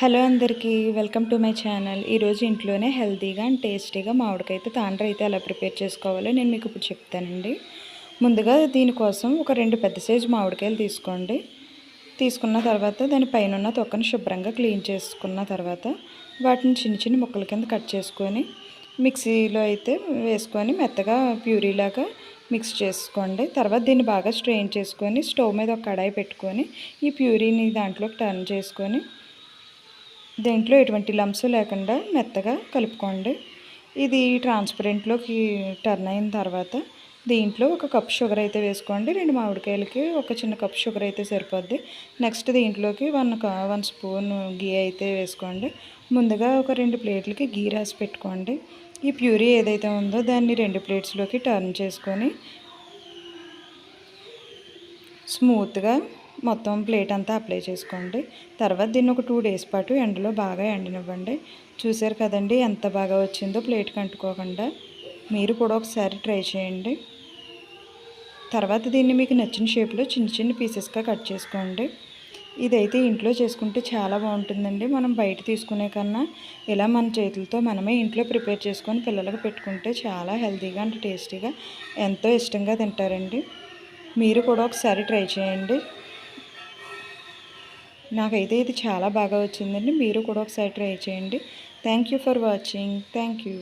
Hello అందరికీ welcome to my channel. ఈరోజు ఇంట్లోనే హెల్తీగా అండ్ టేస్టీగా మామిడికైతే తాండ్ర అయితే ఎలా ప్రిపేర్ చేసుకోవాలో నేను మీకు ఇప్పుడు చెప్తానండి. ముందుగా దీనికోసం ఒక రెండు పెద్ద సైజు మామిడికాయలు తీసుకోండి. తీసుకున్న తర్వాత దాని పైన ఉన్న తొక్కను శుభ్రంగా క్లీన్ చేసుకున్న తర్వాత వాటిని చిన్న చిన్న ముక్కల కింద కట్ చేసుకొని మిక్సీలో అయితే వేసుకొని మెత్తగా ప్యూరీలాగా మిక్స్ చేసుకోండి. తర్వాత దీన్ని బాగా స్ట్రెయిన్ చేసుకొని స్టవ్ మీద ఒక కడాయి పెట్టుకొని ఈ ప్యూరీని దాంట్లోకి టర్న్ చేసుకొని దీంట్లో ఎటువంటి లంప్స్ లేకుండా మెత్తగా కలుపుకోండి. ఇది ట్రాన్స్పరెంట్లోకి టర్న్ అయిన తర్వాత దీంట్లో ఒక కప్ షుగర్ అయితే వేసుకోండి. రెండు మామిడికాయలకి ఒక చిన్న కప్ షుగర్ అయితే సరిపోద్ది. నెక్స్ట్ దీంట్లోకి వన్ వన్ స్పూన్ గీ అయితే వేసుకోండి. ముందుగా ఒక రెండు ప్లేట్లకి గీ రాసి పెట్టుకోండి. ఈ ప్యూరీ ఏదైతే ఉందో దాన్ని రెండు ప్లేట్స్లోకి టర్న్ చేసుకొని స్మూత్గా మొత్తం ప్లేట్ అంతా అప్లై చేసుకోండి. తర్వాత దీన్ని ఒక టూ డేస్ పాటు ఎండలో బాగా ఎండనివ్వండి. చూసారు కదండి ఎంత బాగా వచ్చిందో ప్లేట్కి అంటుకోకుండా. మీరు కూడా ఒకసారి ట్రై చేయండి. తర్వాత దీన్ని మీకు నచ్చిన షేప్లో చిన్న చిన్న పీసెస్గా కట్ చేసుకోండి. ఇదైతే ఇంట్లో చేసుకుంటే చాలా బాగుంటుందండి. మనం బయట తీసుకునే కన్నా ఇలా మన చేతులతో మనమే ఇంట్లో ప్రిపేర్ చేసుకొని పిల్లలకు పెట్టుకుంటే చాలా హెల్తీగా అంటే టేస్టీగా ఎంతో ఇష్టంగా తింటారండి. మీరు కూడా ఒకసారి ట్రై చేయండి. నాకైతే ఇది చాలా బాగా వచ్చిందండి. మీరు కూడా ఒకసారి ట్రై చేయండి. Thank you for watching thank you